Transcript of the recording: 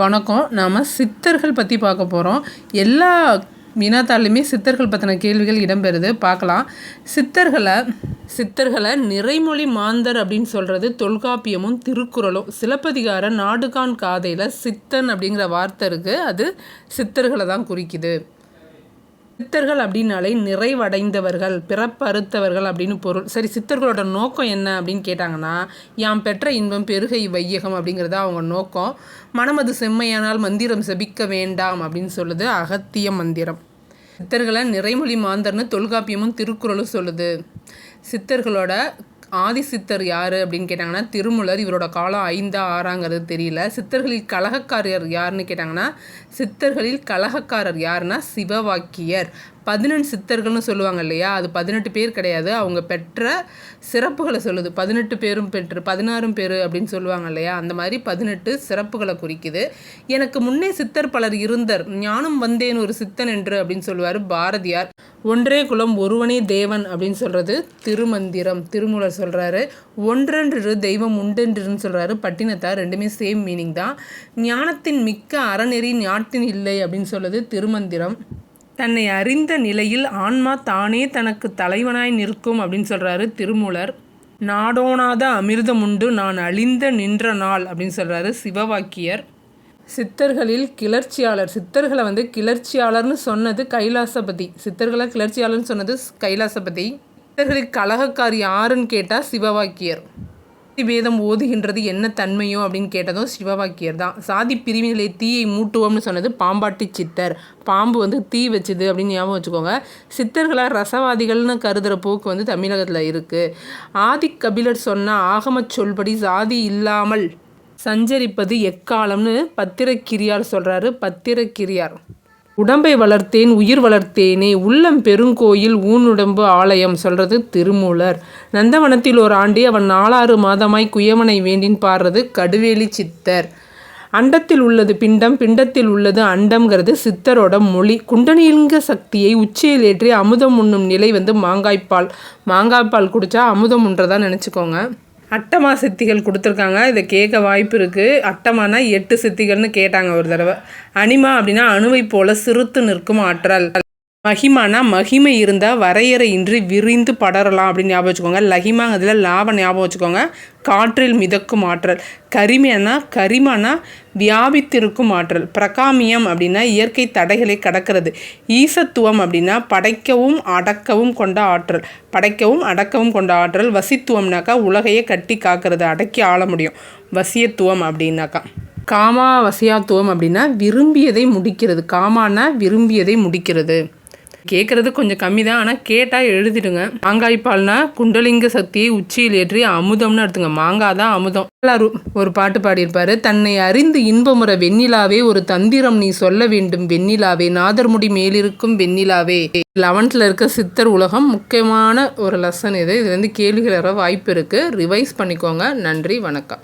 வணக்கம். நாம் சித்தர்கள் பற்றி பார்க்க போகிறோம் எல்லா வினாத்தாலுமே சித்தர்கள் பற்றின கேள்விகள் இடம்பெறுது. பார்க்கலாம். சித்தர்களை சித்தர்களை நிறைமொழி மாந்தர் அப்படின்னு சொல்கிறது தொல்காப்பியமும் திருக்குறளும். சிலப்பதிகார நாடுகான் காதையில் சித்தன் அப்படிங்கிற வார்த்தை இருக்குது அது சித்தர்களை தான் குறிக்குது. சித்தர்கள் அப்படின்னாலே நிறைவடைந்தவர்கள் பிறப்பறுத்தவர்கள் அப்படின்னு பொருள். சரி சித்தர்களோட நோக்கம் என்ன அப்படின்னு கேட்டாங்கன்னா யாம் பெற்ற இன்பம் பெருகை வையகம் அப்படிங்கிறது அவங்க நோக்கம். மனமது செம்மையானால் மந்திரம் செபிக்க வேண்டாம் அப்படின்னு சொல்லுது அகத்திய மந்திரம். சித்தர்களை நிறைமொழி மாந்தர்னு தொல்காப்பியமும் திருக்குறளும் சொல்லுது. சித்தர்களோட ஆதிசித்தர் யார் அப்படின்னு கேட்டாங்கன்னா திருமுலர். இவரோட காலம் ஐந்தா ஆறாங்கிறது தெரியல. சித்தர்களில் கலகக்காரர் யாருன்னு கேட்டாங்கன்னா சித்தர்களில் கலகக்காரர் யாருன்னா சிவவாக்கியர். பதினெண்டு சித்தர்கள்னு சொல்லுவாங்க இல்லையா? அது பதினெட்டு பேர் கிடையாது. அவங்க பெற்ற சிறப்புகளை சொல்லுது. பதினெட்டு பேரும் பெற்று பதினாறும் பேர் அப்படின்னு சொல்லுவாங்க இல்லையா? அந்த மாதிரி பதினெட்டு சிறப்புகளை குறிக்குது. எனக்கு முன்னே சித்தர் பலர் இருந்தர். ஞானம் வந்தேன் ஒரு சித்தன் என்று அப்படின்னு சொல்லுவார் பாரதியார். ஒன்றே குலம் ஒருவனே தேவன் அப்படின்னு சொல்கிறது திருமந்திரம் திருமூலர் சொல்கிறாரு ஒன்றென்று தெய்வம் உண்டென்றுன்னு சொல்கிறாரு பட்டினத்தார். ரெண்டுமே சேம் மீனிங் தான். ஞானத்தின் மிக்க அறநெறி ஞாட்டின் இல்லை அப்படின்னு சொல்லுது திருமந்திரம். தன்னை அறிந்த நிலையில் ஆன்மா தானே தனக்கு தலைவனாய் நிற்கும் அப்படின்னு சொல்கிறாரு திருமூலர். நாடோனாத அமிர்தமுண்டு நான் அழிந்த நின்ற நாள் அப்படின்னு சொல்கிறாரு சிவவாக்கியர். சித்தர்களில் கிளர்ச்சியாளர் சித்தர்களை வந்து கிளர்ச்சியாளர்னு சொன்னது கைலாசபதி. சித்தர்களை கிளர்ச்சியாளர்னு சொன்னது கைலாசபதி. சித்தர்களில் கழகக்கார் யாருன்னு கேட்டால் சிவவாக்கியர். வேதம் ஓதுகின்றது என்ன தன்மையோ அப்படின்னு கேட்டதும் சிவவாக்கியர் தான். சாதி பிரிவினை தீயை மூட்டுவோம்னு சொன்னது பாம்பாட்டி சித்தர். பாம்பு வந்து தீ வச்சுது அப்படின்னு ஞாபகம் வச்சுக்கோங்க. சித்தர்களாக ரசவாதிகள்னு கருதுகிற போக்கு வந்து தமிழகத்தில் இருக்குது ஆதி கபிலர் சொன்ன ஆகமச் சொல்படி சாதி இல்லாமல் சஞ்சரிப்பது எக்காலம்னு பத்திரக்கிரியார் சொல்கிறாரு பத்திரக்கிரியார். உடம்பை வளர்த்தேன் உயிர் வளர்த்தேனே உள்ளம் பெருங்கோயில் ஊனுடம்பு ஆலயம் சொல்கிறது திருமூலர். நந்தவனத்தில் ஒரு ஆண்டே அவன் நாலாறு மாதமாய் குயவனை வேண்டின் பாடுறது கடுவேலி சித்தர். அண்டத்தில் உள்ளது பிண்டம் பிண்டத்தில் உள்ளது அண்டம்ங்கிறது சித்தரோட மொழி. குண்டனிலிங்க சக்தியை உச்சியில் ஏற்றி அமுதம் உண்ணும் நிலை வந்து மாங்காய்ப்பால் மாங்காய்ப்பால் குடித்தா அமுதம் உன்றதான் நினச்சிக்கோங்க. அட்டமா சித்திகள் கொடுத்துருக்காங்க. இதை கேட்க வாய்ப்பு இருக்குது அட்டமானா எட்டு சித்திகள்னு கேட்டாங்க ஒரு தடவை. அனிமா அப்படின்னா அணுவை போல சிறுத்து நிற்கும் ஆற்றல். மகிமானா மகிமை இருந்தால் வரையறை இன்றி விரிந்து படரலாம் அப்படின்னு ஞாபகம் வச்சுக்கோங்க. லகிமாங்கிறதுல லாபம் ஞாபகம் வச்சுக்கோங்க. காற்றில் மிதக்கும் ஆற்றல். கரிமையானா கரிமானா வியாபித்திருக்கும் ஆற்றல். பிரகாமியம் அப்படின்னா இயற்கை தடைகளை கடக்கிறது. ஈசத்துவம் அப்படின்னா படைக்கவும் அடக்கவும் கொண்ட ஆற்றல். படைக்கவும் அடக்கவும் கொண்ட ஆற்றல். வசித்துவம்னாக்கா உலகையே கட்டி காக்கிறது அடக்கி ஆள முடியும். வசியத்துவம் அப்படின்னாக்கா. காமா வசியாத்துவம் அப்படின்னா விரும்பியதை முடிக்கிறது. காமானா விரும்பியதை முடிக்கிறது. கேட்குறது கொஞ்சம் கம்மி தான் ஆனால் கேட்டால் எழுதிடுங்க. மாங்காய் பால்னா குண்டலிங்க சக்தியை உச்சியில் ஏற்றி அமுதம்னு எடுத்துங்க மாங்காய் தான் அமுதம். எல்லாரும் ஒரு பாட்டு பாடியிருப்பாரு தன்னை அறிந்து இன்பமுறை வெண்ணிலாவே ஒரு தந்திரம் நீ சொல்ல வேண்டும். வெண்ணிலாவே நாதர்முடி மேலிருக்கும் வெண்ணிலாவே. லெவன்த்தில் இருக்க சித்தர் உலகம் முக்கியமான ஒரு லெசன் இது. இது வந்து கேள்விகள் வாய்ப்பு இருக்குது ரிவைஸ் பண்ணிக்கோங்க. நன்றி வணக்கம்.